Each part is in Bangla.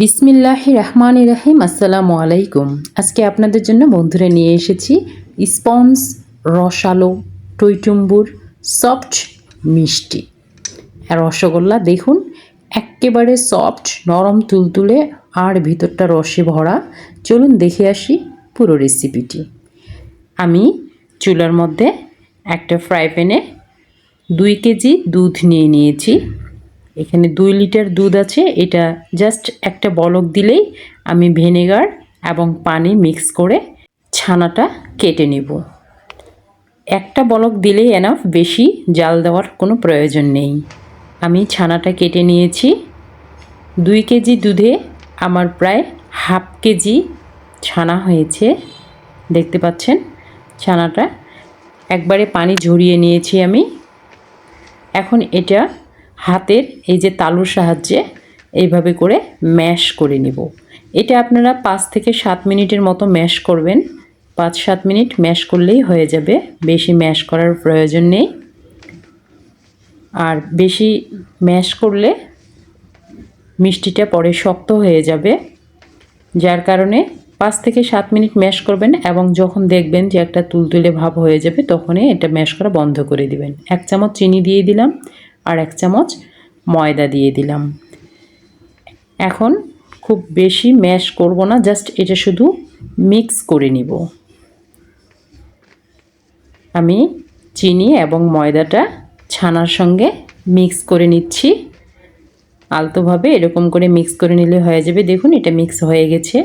বিসমিল্লাহ রহমান রাহিম, আসসালামু আলাইকুম। আজকে আপনাদের জন্য বন্ধুরা নিয়ে এসেছি স্পঞ্জ, রসালো, টইটুম্বুর সফট মিষ্টি। আর রসগোল্লা দেখুন, একেবারে সফট, নরম তুলতুলে, আর ভিতরটা রসে ভরা। চলুন দেখে আসি পুরো রেসিপিটি আমি চুলার মধ্যে একটা ফ্রাই প্যানে দুই কেজি দুধ নিয়ে নিয়েছি। এখানে দুই লিটার দুধ আছে। এটা জাস্ট একটা বলক দিলেই আমি ভিনেগার এবং পানি মিক্স করে ছানাটা কেটে নেব। একটা বলক দিলেই এনাফ বেশি জাল দেওয়ার কোনো প্রয়োজন নেই। আমি ছানাটা কেটে নিয়েছি। দুই কেজি দুধে আমার প্রায় হাফ কেজি ছানা হয়েছে। দেখতে পাচ্ছেন? ছানাটা একবারে পানি ঝরিয়ে নিয়েছি আমি। এখন এটা হাতের এই যে তালুর সাহায্যে এইভাবে করে ম্যাশ করে নিব। এটা আপনারা পাঁচ থেকে সাত মিনিটের মতো ম্যাশ করবেন। পাঁচ সাত মিনিট ম্যাশ করলেই হয়ে যাবে। বেশি ম্যাশ করার প্রয়োজন নেই। আর বেশি ম্যাশ করলে মিষ্টিটা পরে শক্ত হয়ে যাবে, যার কারণে পাঁচ থেকে সাত মিনিট ম্যাশ করবেন এবং যখন দেখবেন যে একটা তুলতুলে ভাব হয়ে যাবে, তখনই এটা ম্যাশ করা বন্ধ করে দিবেন। এক চামচ চিনি দিয়ে দিলাম। আর এক চামচ ময়দা দিয়ে দিলাম। এখন খুব বেশি ম্যাশ করব না, জাস্ট এটা শুধু মিক্স করে নিব। আমি চিনি এবং ময়দাটা ছানার সঙ্গে মিক্স করে নিচ্ছি। আলতোভাবে এরকম করে মিক্স করে নিলে হয়ে যাবে। দেখুন, এটা মিক্স হয়ে গেছে।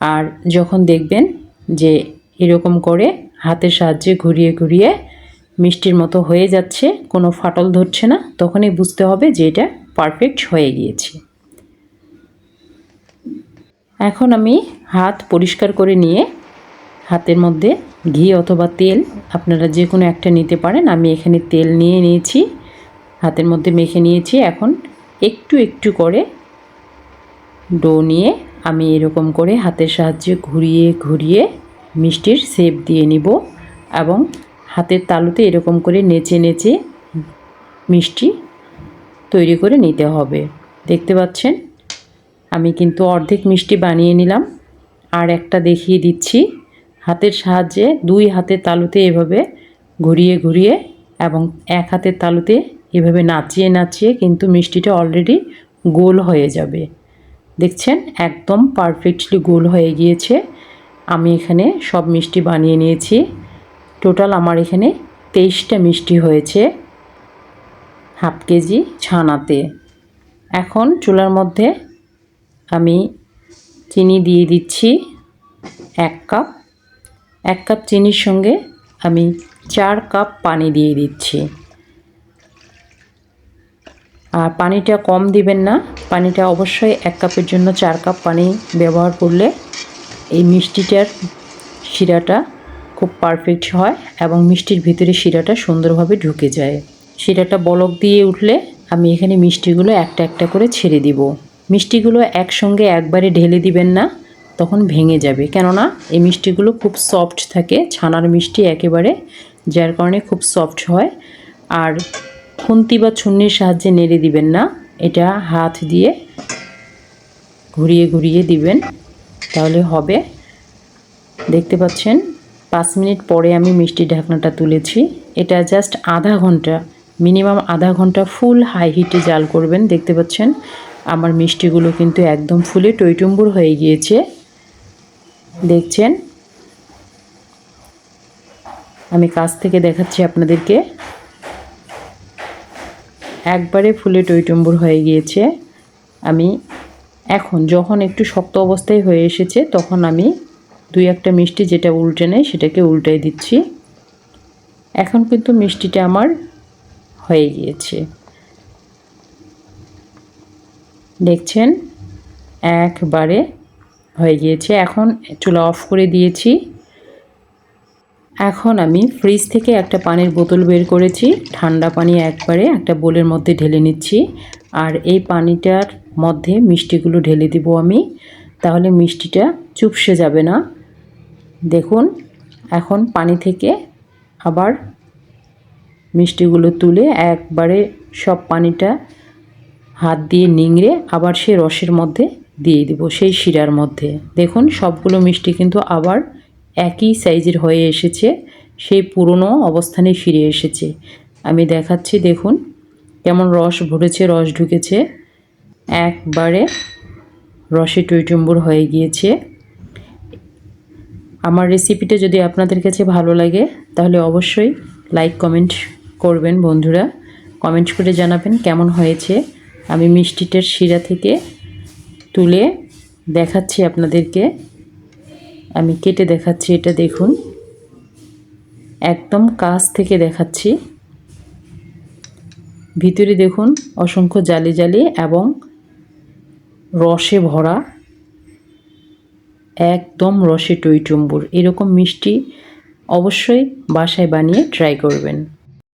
আর যখন দেখবেন যে এরকম করে হাতের সাহায্যে ঘুরিয়ে ঘুরিয়ে মিষ্টির মতো হয়ে যাচ্ছে, কোনো ফাটল ধরছে না, তখনই বুঝতে হবে যে এটা পারফেক্ট হয়ে গিয়েছে। এখন আমি হাত পরিষ্কার করে নিয়ে হাতের মধ্যে ঘি অথবা তেল, আপনারা যে কোনো একটা নিতে পারেন, আমি এখানে তেল নিয়ে নিয়েছি, হাতের মধ্যে মেখে নিয়েছি, এখন একটু একটু করে ডো নিয়ে আমি এরকম করে হাতের সাহায্যে ঘুরিয়ে ঘুরিয়ে মিষ্টির শেপ দিয়ে নিব এবং হাতের তালুতে এরকম করে নেচে নেচে মিষ্টি তৈরি করে নিতে হবে। দেখতে পাচ্ছেন? আমি কিন্তু অর্ধেক মিষ্টি বানিয়ে নিলাম। আর একটা দেখিয়ে দিচ্ছি। হাতের সাহায্যে দুই হাতের তালুতে এভাবে ঘুরিয়ে ঘুরিয়ে এবং এক হাতের তালুতে এভাবে নাচিয়ে নাচিয়ে কিন্তু মিষ্টিটা অলরেডি গোল হয়ে যাবে। দেখছেন? একদম পারফেক্টলি গোল হয়ে গিয়েছে। আমি এখানে সব মিষ্টি বানিয়ে নিয়েছি। টোটাল আমার এখানে তেইশটা মিষ্টি হয়েছে। হাফ কেজি ছানাতে। এখন চুলার মধ্যে আমি চিনি দিয়ে দিচ্ছি এক কাপ। এক কাপ চিনির সঙ্গে আমি চার কাপ পানি দিয়ে দিচ্ছি। আর পানিটা কম দিবেন না। পানিটা অবশ্যই এক কাপের জন্য চার কাপ পানি ব্যবহার করলে এই মিষ্টিটার শিরাটা খুব পারফেক্ট হয় এবং মিষ্টির ভিতরে শিরাটা সুন্দরভাবে ঢুকে যায়। শিরাটা বলক দিয়ে উঠলে আমি এখানে মিষ্টিগুলো একটা একটা করে ছেড়ে দিব। মিষ্টিগুলো একসঙ্গে একবারে ঢেলে দিবেন না, তখন ভেঙে যাবে। কেননা এই মিষ্টিগুলো খুব সফট থাকে, ছানার মিষ্টি একেবারে, যার কারণে খুব সফট হয়। আর খুন্তি বা ছুন্নির সাহায্যে নেড়ে দিবেন না, এটা হাত দিয়ে ঘুরিয়ে ঘুরিয়ে দিবেন, তাহলে হবে। দেখতে পাচ্ছেন? পাঁচ মিনিট পরে আমি মিষ্টি ঢাকনাটা তুলেছি। এটা জাস্ট আধা ঘণ্টা মিনিমাম আধা ঘণ্টা ফুল হাই হিটে জাল করবেন। দেখতে পাচ্ছেন, আমার মিষ্টিগুলো কিন্তু একদম ফুলে টইটুম্বুর হয়ে গিয়েছে। দেখছেন? আমি কাছ থেকে দেখাচ্ছি আপনাদেরকে। একবারে ফুলে টইটুম্বুর হয়ে গিয়েছে। আমি এখন যখন একটু শক্ত অবস্থায় হয়ে এসেছে, তখন আমি দুই একটা মিষ্টি যেটা উল্টে নেয় সেটাকে উল্টাই দিচ্ছি। এখন কিন্তু মিষ্টিটা আমার হয়ে গিয়েছে। দেখছেন? একবারে হয়ে গিয়েছে। এখন চুলা অফ করে দিয়েছি। এখন আমি ফ্রিজ থেকে একটা পানির বোতল বের করেছি। ঠান্ডা পানি একবারে একটা বোলের মধ্যে ঢেলে নিচ্ছি। আর এই পানিটার মধ্যে মিষ্টিগুলো ঢেলে দিব আমি। তাহলে মিষ্টিটা চুপসে যাবে না। দেখুন, এখন পানি থেকে আবার মিষ্টিগুলো তুলে একবারে সব পানিটা হাত দিয়ে নিংড়ে আবার সে রসের মধ্যে দিয়ে দিব, সেই শিরার মধ্যে। দেখুন, সবগুলো মিষ্টি কিন্তু আবার একই সাইজের হয়ে এসেছে, সেই পুরনো অবস্থানে ফিরে এসেছে। আমি দেখাচ্ছি, দেখুন, কেমন রস ভরেছে, রস ঢুকেছে। একবারে রসে টইটুম্বুর হয়ে গিয়েছে। আমার রেসিপিটা যদি আপনাদের কাছে ভালো লাগে, তাহলে অবশ্যই লাইক কমেন্ট করবেন বন্ধুরা। কমেন্ট করে জানাবেন কেমন হয়েছে। আমি মিষ্টিটার শিরা থেকে তুলে দেখাচ্ছি আপনাদেরকে। আমি কেটে দেখাচ্ছি এটা দেখুন। একদম কাছ থেকে দেখাচ্ছি। ভিতরে দেখুন, অসংখ্য জালি জালি এবং রসে ভরা একদম রসে টইটুম্বুর। এরকম মিষ্টি অবশ্যই বাসায় বানিয়ে ট্রাই করবেন।